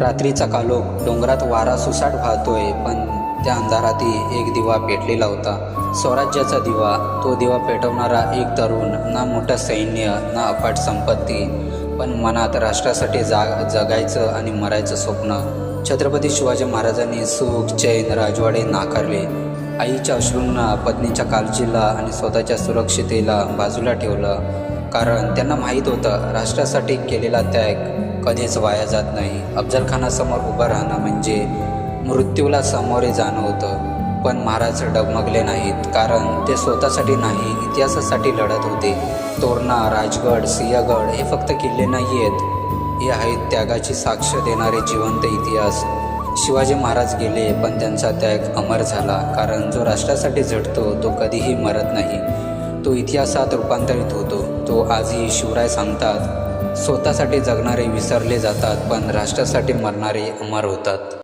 रात्रीचा कालोख डोंगरात वारा सुसाट वाहतोय पण त्या अंधारातही एक दिवा पेटलेला होता. स्वराज्याचा दिवा तो दिवा पेटवणारा एक तरुण ना मोठं सैन्य ना अफाट संपत्ती पण मनात राष्ट्रासाठी जा जगायचं आणि मरायचं स्वप्न. छत्रपती शिवाजी महाराजांनी सुख चैन राजवाडे नाकारले. आईच्या अश्रूंना पत्नीच्या काळजीला आणि स्वतःच्या सुरक्षितेला बाजूला ठेवलं. कारण त्यांना माहीत होतं राष्ट्रासाठी केलेला त्याग कधीच वाया जात नाही. अफजल खानासमोर उभं राहणं म्हणजे मृत्यूला सामोरे जाणं होतं. पण महाराज डगमगले नाहीत कारण ते स्वतःसाठी नाही इतिहासासाठी लढत होते. तोरणा राजगड सिंहगड हे फक्त किल्ले नाही आहेत हे आहेत त्यागाची साक्ष देणारे जिवंत इतिहास. शिवाजी महाराज गेले पण त्यांचा त्याग अमर झाला कारण जो राष्ट्रासाठी झटतो तो कधीही मरत नाही. तो इतिहासात रूपांतरित होतो. तो आजही शिवराय सांगतात स्वतःसाठी जगणारे विसरले जातात पण राष्ट्रासाठी मरणारे अमर होतात.